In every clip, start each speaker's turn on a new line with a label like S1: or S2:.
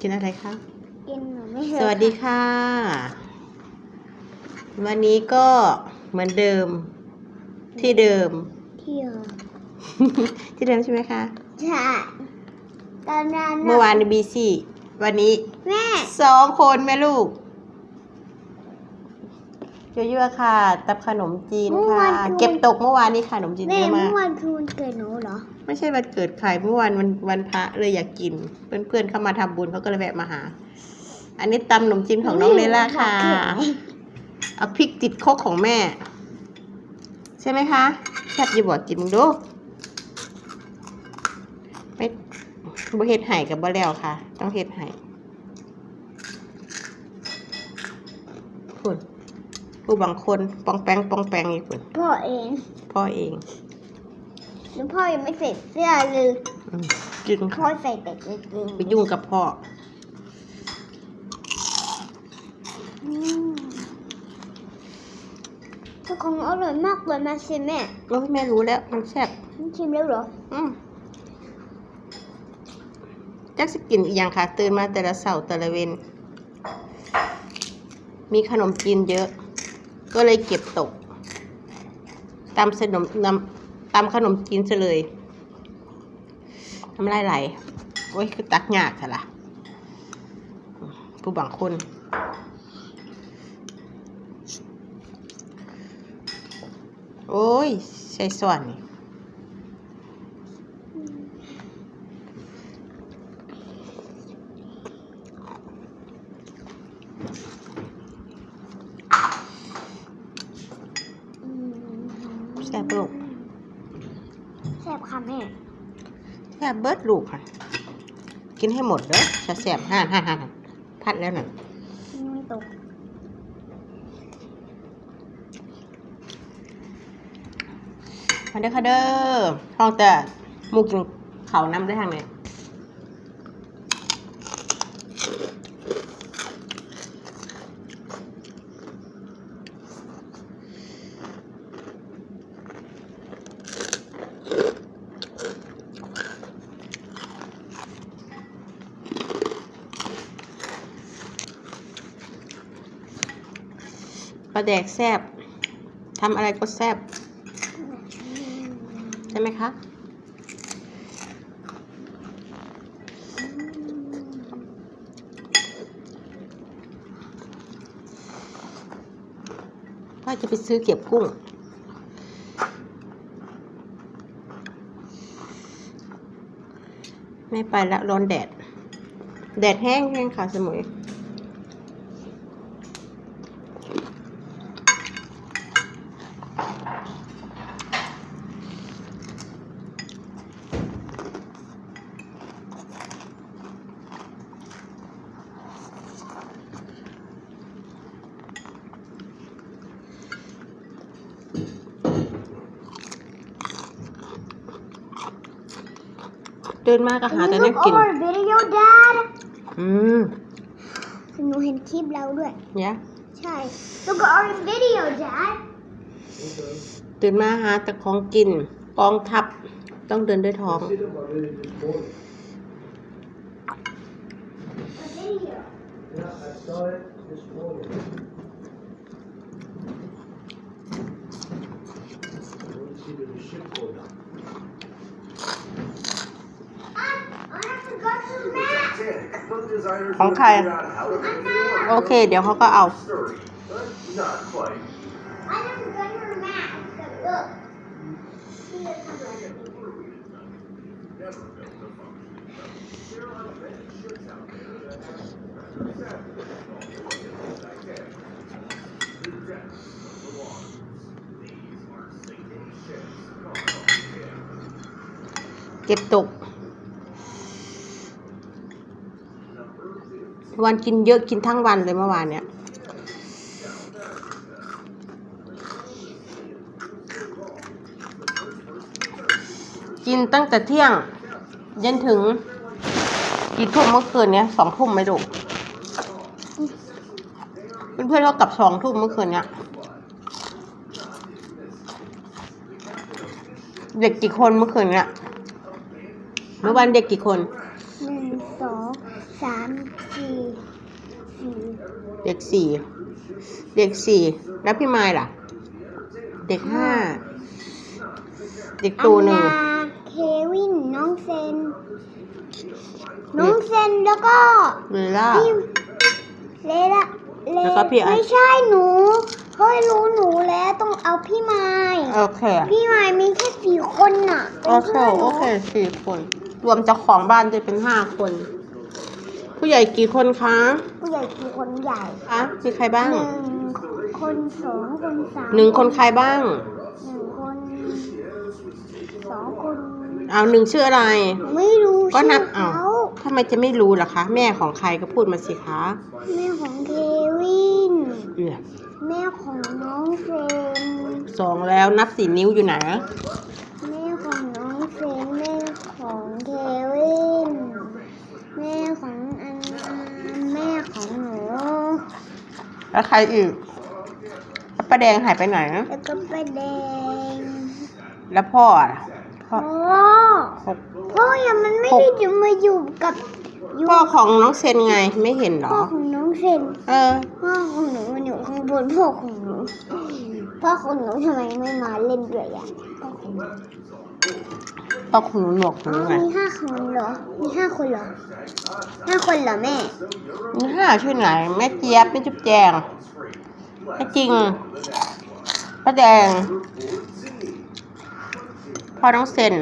S1: กินอะไรคะ
S2: กินหนูไม่
S1: สวัสดีค่ะ วันนี้ก็เหมือนเดิม ที่เดิม
S2: เที่ยว
S1: ที่เดิมใช่ไหมคะ
S2: ใช่ตอนนั้นน่ะ
S1: เมื่อวานบีซี่วันนี้
S2: แม่
S1: สองคนแม่ลูกยั่วๆค่ะ ตับขนมจีนค่ะ เก็บตกเมื่อวานนี้ค่ะขนมจีน
S2: แม่
S1: เยอะมา
S2: เมื่
S1: ก
S2: อวานคือวันเกิดหนูเหรอ
S1: ไม่ใช่วันเกิดใครเมื่อวานวันวันพระเลยอยากกิน เพื่อนๆเข้ามาทำบุญเขาก็เลยแวะมาหา อันนี้ตำขนมจีนของน้องเลล่าค่ะเอาพริกติดโคกของแม่ ใช่ไหมคะแซ่บอยู่บ่จิมงดูไม่บ่เฮ็ดไห่กับบ่แล้วค่ะ ต้องเฮ็ดไห่คุณผู้บางคนปองแปงปองแปงอีกคุณ
S2: พ่อเอง
S1: พ่อเอง
S2: แล้วพ่อยังไม่ใส่เสื้อเลย
S1: อืมกิน
S2: พ่อ
S1: ค่ะ
S2: ใส่แต่กางเกง
S1: ไปยุ่งกับพ่อ
S2: อืมทุกของอร่อยมากเลยมาชิมแม่
S1: โอ้ยแม่รู้แล้วมันแซ่บ
S2: ชิมแล้วเหรอ
S1: อืมจักสกินอีกอย่างค่ะ ตื่นมาแต่ละเสาร์แต่ละเวนมีขนมจีนเยอะ ก็เลยเก็บตกตำขนมนำ ตำขนมจีนซะเลยทำลายไหลโอ้ยคือตักยากค่ะล่ะผู้บางคนโอ้ยใส่ส่วนนี่แซ่บลูก
S2: แซ่บค่ะแม่
S1: แซ่บเบิดลูกค่ะ กินให้หมดเด้อจะแซ่บห่านห่านห่านห่านพัดแล้วน่ะ
S2: ยังไม่ตก
S1: มาเด้อค่ะเด้อห้องแต่หมูกินเขาวน้ำได้ทางไหน ลาแดกแซบทำอะไรก็แซบใช่ไหมคะพ่อจะไปซื้อเก็บกุ้ง ไม่ไปแล้วร้อนแดด แดดแห้งแห้งค่ะสมุย เดินมากก็หาแต่ได้กิน
S2: Look over video dad
S1: อืม
S2: หนูเห็นคลิปแล้วด้วย
S1: เนี่ย
S2: ใช่ Look at our video dad
S1: ตื่นมาหาแต่ของกิน กองทัพต้องเดินด้วยท้อง
S3: See them already this morning.
S2: A video
S3: Yeah, I saw it this morning. I want to see the ship go down.
S2: I I forgot to match
S4: ของใคร
S1: โอเค เดี๋ยวเขาก็เอาเก็บตก วันกินเยอะกินทั้งวันเลยเมื่อวานเนี่ยกินตั้งแต่เที่ยงยันถึงกี่ทุ่มเมื่อคืนเนี้ยสองทุ่มไหมลูกเพื่อนๆเขากลับสองทุ่มเมื่อคืนเนี้ยเด็กกี่คนเมื่อคืนเนี้ยเมื่อวานเด็กกี่คน
S2: หนึ่งสองสาม
S1: เด็กสี่เด็กสี่แล้วพี่ไม้ล่ะ เด็กห้าเด็กตูหนึ่ง
S2: อันาเควินน้องเซน น้องเซนแล้วก็
S1: เบลล่า
S2: พี่เลละเล
S1: แล้วก็พี่ไอซ์
S2: ไม่ใช่หนูเฮ้ยรู้หนูแล้วต้องเอาพี่ไม้
S1: โอเค
S2: พี่ไม้มีแค่สี่คนน่ะ
S1: โอเคโอเคสี่คน รวมเจ้าของบ้านจะเป็นห้าคน ผู้ใหญ่กี่คนคะ
S2: ผู้ใหญ่กี่คนใหญ่
S1: คะมีใครบ้าง
S2: หนึ่งคนสองคนสาม
S1: หนึ่งคนใครบ้าง
S2: หนึ่งคนสองคน
S1: เอาหนึ่งชื่ออะไร
S2: ไม่รู้
S1: ก็
S2: ชื่
S1: นั
S2: อบ
S1: เอา
S2: เขา
S1: ทำไมจะไม่รู้ล่ะคะ แม่ของใครก็พูดมาสิคะ
S2: แม่ของเควิน
S1: เอือ
S2: แม่ของน้องเซน
S1: สองแล้วนับสี่นิ้วอยู่ไหน
S2: แม่ของน้องเซนแม่ของเควิน แม่ของอันอันแม่ของหนู
S1: แล้วใครอีกแล้วป้าแดงหายไปไหน
S2: แล้วก็ป้าแดง
S1: แล้วพ่ออะพ่อ
S2: พ่อ
S1: หก
S2: พ่อยังมันไม่ได้จะมาอยู่กับอยู่
S1: พ่อของน้องเซนไงไม่เห็นเหร
S2: พ่
S1: อ
S2: อ ของน้องเซน
S1: เออ
S2: พ่อของหนูมันอยู่ข้างบนพ่อของหนูพ่อของหนูทำไมไม่มาเล่นด้วยอะพ่อของหนู
S1: พ่อของหนูหนวกหู
S2: อ๋อ
S1: ไง
S2: มีห้าคนเหรอ มีห้าคนเหรอห้าคนเหรอแม่
S1: มีห้าชื่อไหนแม่เจี๊ยบแม่จุ๊บแจงแม่จริงป้าแดงพ่อน้องเซน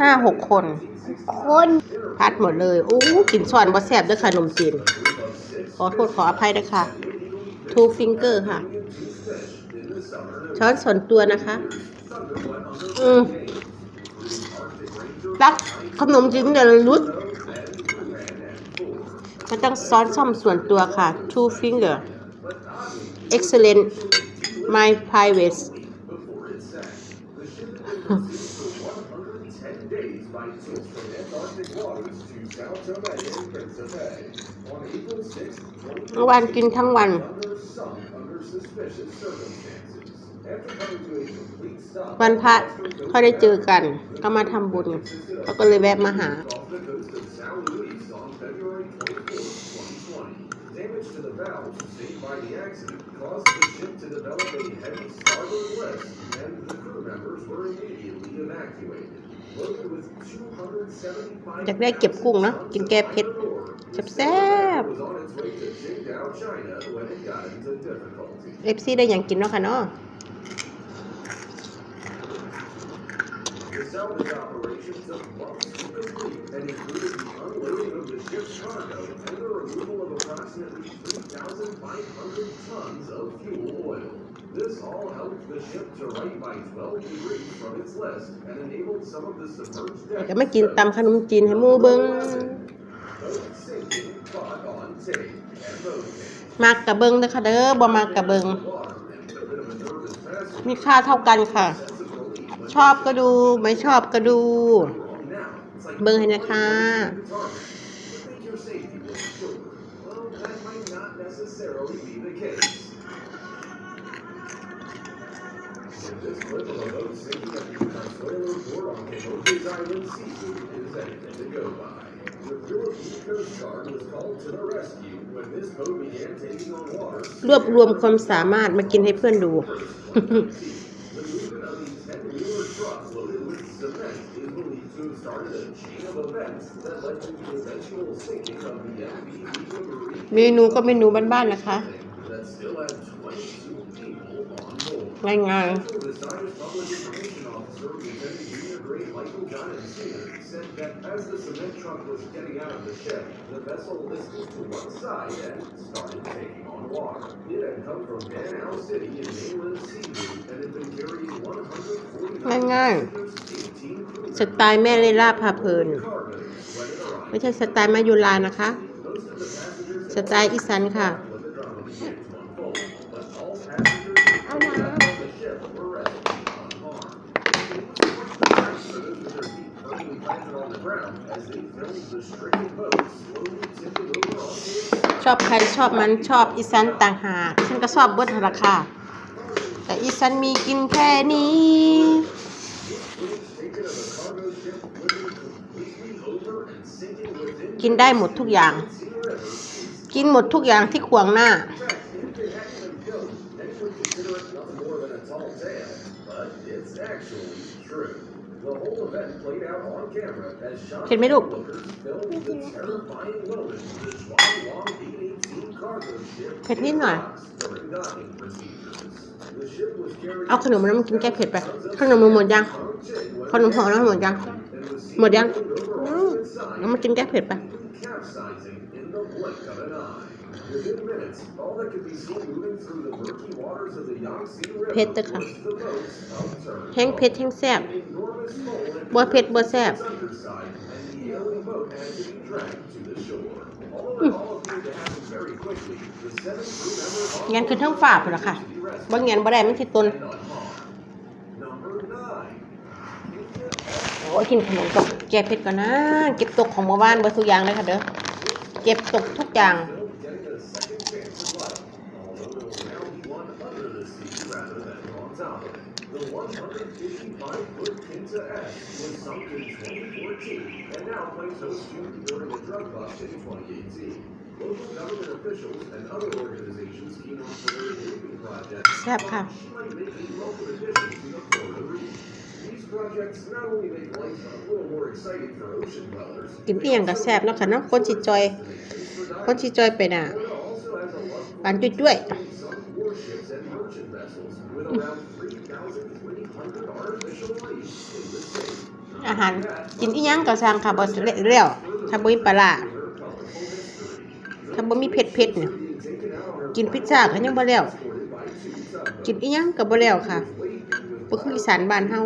S1: ห้าหกคน
S2: คน
S1: พัดหมดเลยโอ้กินส่วนบะแสบด้วยค่ะนมจีนขอโทษขออภัยด้วยค่ะ two finger ค่ะ ช้อนส่วนตัวนะคะ ตักขนมจีนเดลุดมัต้องซอสซ่อมส่วนตัวค่ะ two finger excellent my private เมื่วันกินทั้งวัน วันพระเขาได้เจอกัน ก็มาทำบุญเขาก็เลยแวะมาหา อยากได้เก็บกุ้งนะกินแก้เผ็ดแซ่บเอฟซีได้อย่างกินเนาะค่ะเนาะ
S4: salvage operation took months to complete and included the unloading of the ship's cargo and the removal of approximately 3,500 tons of fuel oil. This all helped the ship to right by 12 degrees from its list and enabled some of the submerged
S1: จะ
S4: deck
S1: มากินตำขนมจีนให้หมูเบิง
S4: both sinking caught on tape and both
S1: มากกะเบิงเด้อค่ะเด้อบ่มากกะเบิง
S4: water and a bit of a nervous passage
S1: มีค่าเท่ากันค่ะ ชอบก็ดู ไม่ชอบก็ดู
S4: now. It's like
S1: เบิงให้นะคะ
S4: target, but think your safety was assured. Well, that might not necessarily be the case. In this clip of a boat sinking at the Consuelo port on Camotes Island seafood is anything to go by. The Philippine Coast Guard was called to the rescue when this boat began taking on water.
S1: รวบรวมความสามารถมากินให้เพื่อนดู เมนูก็เมนูบ้านๆนะคะ
S4: that still had 22 people on board.
S1: ง่าย
S4: Central Deciders Public Information Officer Lieutenant Junior Grade Michael Gunn Sr. said that as the cement truck was getting out of the ship, the vessel listed to one side and started taking on water. It had come from Banao City in mainland Cebu and had been carrying 149
S1: ง่าย
S4: passengers, 18 crew
S1: ๆสไตล์แม่เลล่าพาเพลิน
S4: cargo when it arrived.
S1: ไม่ใช่สไตล์มายุลานะคะ
S4: Most of the passengers
S1: สไตล์อีสานค่ะ
S4: when the drama began to unfold, but all passengers
S2: เอาน้
S4: on the ship were rescued unharmed. Passengers with their feet firmly planted on the ground as they filmed the stricken boat slowly tipping over onto its
S1: ชอบใครชอบมันชอบอีสันต่างหากฉันก็ชอบเบิร์ดราคาแต่อีสันมีกินแค่นี้กินได้หมดทุกอย่าง กินหมดทุกอย่างที่ขวางหน้า
S4: But it's actually
S1: เห็นไหมลูกเผ็ดนิดหน่อย เอาขนมมันมากินแก้เผ็ดไป ขนมมันหมดยัง ขนมพอแล้วหมดยัง หมดยังงั้นมากินแก้เผ็ดไป
S4: capsizing in the blink of an eye. Within minutes, all that could be seen moving through the murky waters of the Yangtze River
S1: เผ็ดเด้อค่ะ
S4: was the boats upturned.
S1: แห้งเผ็ดแห้งแซ่บ
S4: An enormous hole had
S1: บ่เผ็ดบ่แซ่บ
S4: its underside, and the ailing boat had to be dragged to the shore. Although it all appeared to happen very quickly, the seven crew members
S1: งั้นคือทั้งฝาพุ่นล่ะค่ะบ่งั้นบ่ได้มันสิตน
S4: and unharmed. Number nine.
S1: โอ้ยกินขนมก่อนแก้เผ็ดก่อนนะ เก็บตกของเมื่อวานเบอร์ทุกอย่างเลยค่ะเด้อ เก็บตกทุกอย่าง
S4: Still getting a second chance at life, although it will now be on under the sea rather than on top of it. The 155-foot Pinta S was sunk in 2014 and now claims host June during a drug bust in 2018. Local government officials and other organizations keen on Florida Navy projects
S1: แซ่บค่ะ
S4: she might make a local addition to the Florida region.
S1: กินเอียงก็แซ่บเนาะค่ะเนาะคนสิจอย คนสิจอยไปน่ะ
S4: Florida also has a love
S1: หวานจุ้ย
S4: for some warships
S1: อาหารกินอีหยังก็สร้างค่ะบ่เละแล้วถ้าบ่มีปลาร้า
S4: Their colorful history.
S1: ถ้าบ่มีเผ็ดเนี่ยกินพิซซ่าก็ยังบ่แล้วกินอีหยังก็บ่แล้วค่ะบ่คืออีสานบ้านเฮา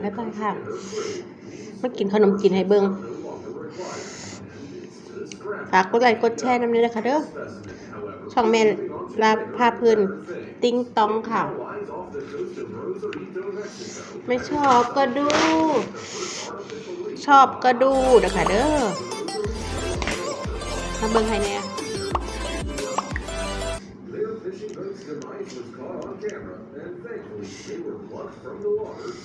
S1: ไปไปค่ะมากินขนมกินให้เบิงฝากกดไลค์กดแชร์น้ำนี้นะคะเด้อช่องเม่ลาภาพื้นติ้งตองค่ะ ไม่ชอบก็ดู ชอบก็ดูนะคะเด้อมาเบิ่งให้แน่
S4: from the water